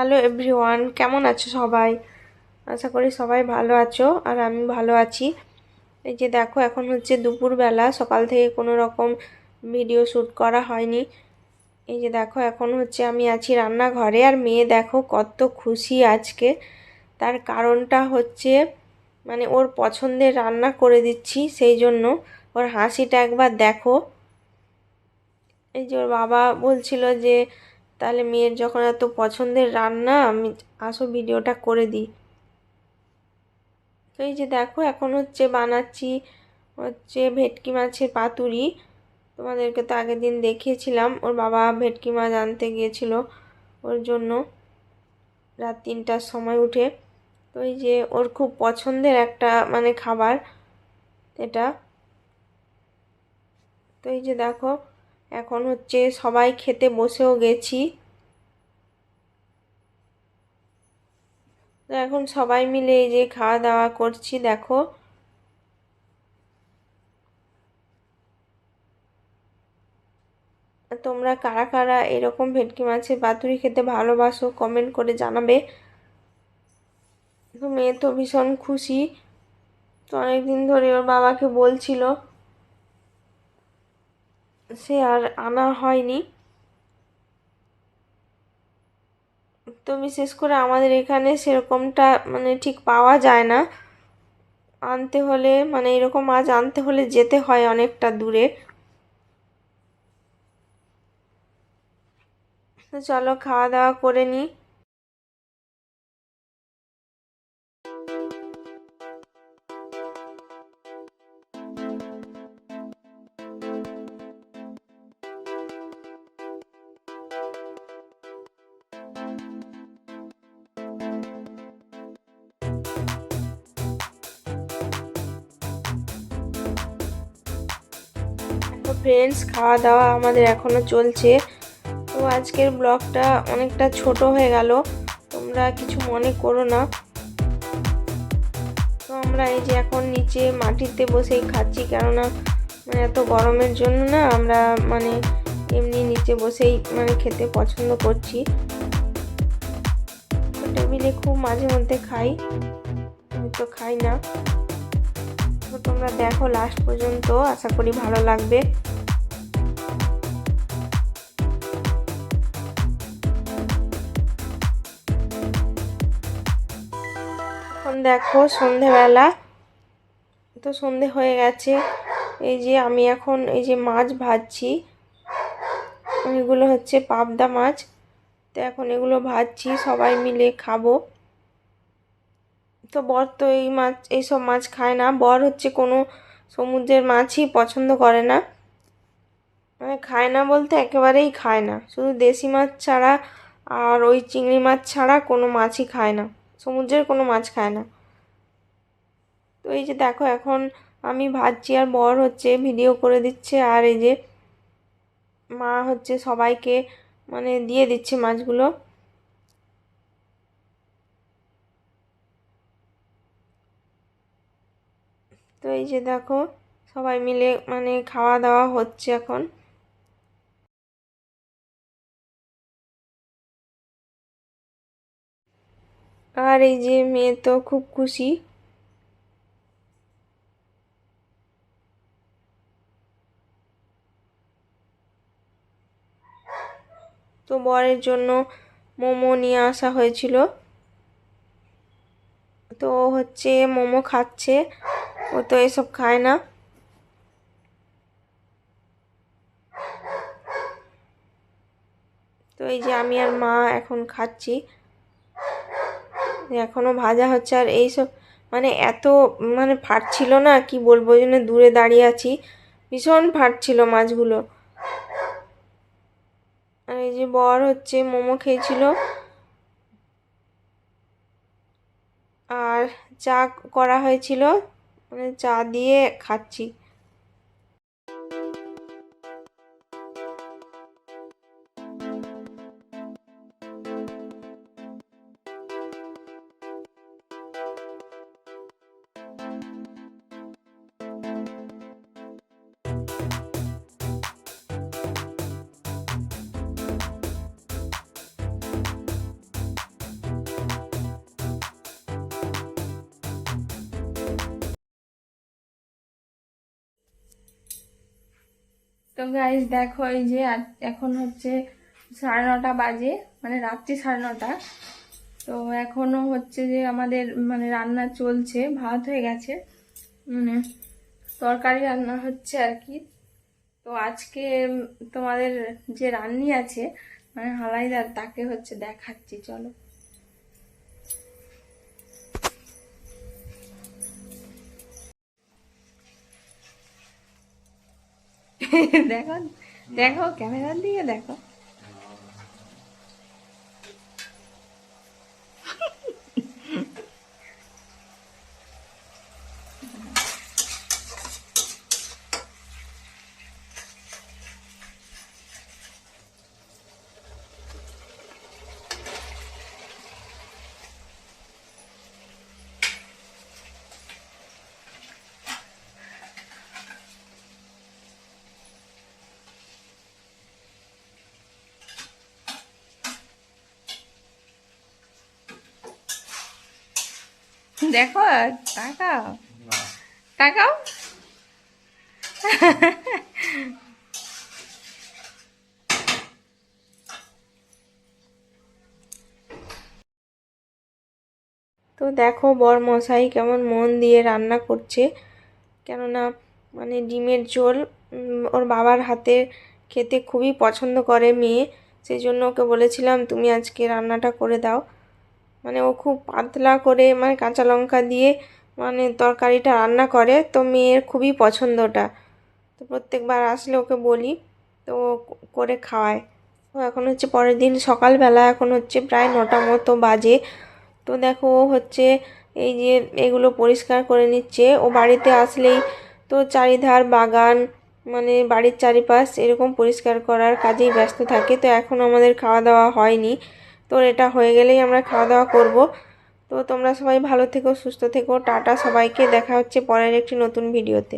Hello everyone কেমন আছো সবাই? আশা করি সবাই ভালো আছো, আর আমি ভালো আছি। এই যে দেখো, এখন হচ্ছে দুপুরবেলা। সকাল থেকে কোনো রকম ভিডিও শ্যুট করা হয়নি। এই যে দেখো, এখন হচ্ছে আমি আছি রান্নাঘরে। আর মেয়ে দেখো, কত খুশি আজকে। তার কারণটা হচ্ছে মানে ওর পছন্দের রান্না করে দিচ্ছি, সেই জন্য ওর হাসিটা একবার দেখো। এই যে ওর বাবা বলছিল যে তাহলে মেয়ের যখন এত পছন্দের রান্না, আমি আসো ভিডিওটা করে দিই। তো এই যে দেখো, এখন হচ্ছে বানাচ্ছি হচ্ছে ভেটকি মাছের পাতুরি। তোমাদেরকে তো আগের দিন দেখিয়েছিলাম, ওর বাবা ভেটকি মাছ আনতে গিয়েছিল ওর জন্য রাত তিনটার সময় উঠে। তো এই যে ওর খুব পছন্দের একটা মানে খাবার এটা। তো এই যে দেখো এখন হচ্ছে সবাই খেতে বসেও গেছি। তো এখন সবাই মিলে এই যে খাওয়া দাওয়া করছি, দেখো। তোমরা কারা কারা এরকম ভেটকি মাছের পাতুরি খেতে ভালোবাসো কমেন্ট করে জানাবে। মেয়ে তো ভীষণ খুশি। তো অনেকদিন ধরে ওর বাবাকে বলছিল সে আর আনা হয়নি। তো বিশেষ করে আমাদের এখানে সেরকমটা মানে ঠিক পাওয়া যায় না। আনতে হলে মানে এরকম আজ আনতে হলে যেতে হয় অনেকটা দূরে। চলো খাওয়া দাওয়া করে নিই ফ্রেন্ডস খাওয়া দাওয়া আমাদের এখনও চলছে। তো আজকের ব্লগটা অনেকটা ছোট হয়ে গেল, তোমরা কিছু মনে করো না। তো আমরা এই যে এখন নিচে মাটিতে বসেই খাচ্ছি, কেননা মানে এত গরমের জন্য না আমরা মানে এমনি নিচে বসেই মানে খেতে পছন্দ করছি। টেবিলে খুব মাঝে মধ্যে খাই তো খাই না। তো তোমরা দেখো লাস্ট পর্যন্ত, আশা করি ভালো লাগবে। এখন দেখো সন্ধেবেলা। তো সন্ধে হয়ে গেছে। এই যে আমি এখন এই যে মাছ ভাজছি। এগুলো হচ্ছে পাবদা মাছ। তো এখন এগুলো ভাজছি, সবাই মিলে খাব। তো বর তো এই মাছ, এইসব মাছ খায় না। বর হচ্ছে কোনো সমুদ্রের মাছই পছন্দ করে না। মানে খায় না বলতে একেবারেই খায় না। শুধু দেশি মাছ ছাড়া আর ওই চিংড়ি মাছ ছাড়া কোনো মাছই খায় না। সমুদ্রের কোনো মাছ খায় না। তো এই যে দেখো এখন আমি ভাজছি আর বর হচ্ছে ভিডিও করে দিচ্ছে আর এই যে মা হচ্ছে সবাইকে মানে দিয়ে দিচ্ছে মাছগুলো। তো এই যে দেখো সবাই মিলে মানে খাওয়া দাওয়া হচ্ছে এখন। আর এই যে মেয়ে তো খুব খুশি। তো বরের জন্য মোমো নিয়ে আসা হয়েছিল। তো হচ্ছে মোমো খাচ্ছে, ও তো এসব খায় না। তো এই যে আমি আর মা এখন খাচ্ছি। এখনও ভাজা হচ্ছে আর এইসব মানে এত মানে ফাটছিল না, কি বলব, ওই জন্য দূরে দাঁড়িয়ে আছি। ভীষণ ফাটছিল মাছগুলো। আর এই যে বর হচ্ছে, মোমো খেয়েছিল। আর চা করা হয়েছিল মানে চা দিয়ে খাচ্ছি। তো গাইজ দেখো এই যে এখন হচ্ছে সাড়ে নটা বাজে মানে রাত্রি সাড়ে নটা। তো এখনও হচ্ছে যে আমাদের মানে রান্না চলছে, ভাত হয়ে গেছে। মানে তরকারি রান্না হচ্ছে আর কি। তো আজকে তোমাদের যে রান্নি আছে মানে হালাইদার, তাকে হচ্ছে দেখাচ্ছি, চলো। দেখো দেখো ক্যামেরার দিকে দেখো। দেখো, তাকাও। তাকাও। তো দেখো বর মশাই কেমন মন দিয়ে রান্না করছে। কেননা মানে ডিমের ঝোল ওর বাবার হাতে খেতে খুবই পছন্দ করে মেয়ে। সেই জন্য ওকে বলেছিলাম, তুমি আজকে রান্নাটা করে দাও। মানে ও খুব পাতলা করে মানে কাঁচা লঙ্কা দিয়ে মানে তরকারিটা রান্না করে। তো মেয়ের খুবই পছন্দটা। তো প্রত্যেকবার আসলে ওকে বলি, তো করে খাওয়ায়। তো এখন হচ্ছে পরের দিন সকালবেলা, এখন হচ্ছে প্রায় নটা মতো বাজে। তো দেখো, ও হচ্ছে এই যে এগুলো পরিষ্কার করে নিচ্ছে। ও বাড়িতে আসলেই তো চারিধার বাগান মানে বাড়ির চারিপাশ এরকম পরিষ্কার করার কাজেই ব্যস্ত থাকে। তো এখন আমাদের খাওয়া দাওয়া হয়নি। তো এটা হয়ে গেলেই আমরা খাওয়া দাওয়া করব। তো তোমরা সবাই ভালো থেকো, সুস্থ থেকো। টাটা সবাইকে। দেখা হচ্ছে পরের একটি নতুন ভিডিওতে।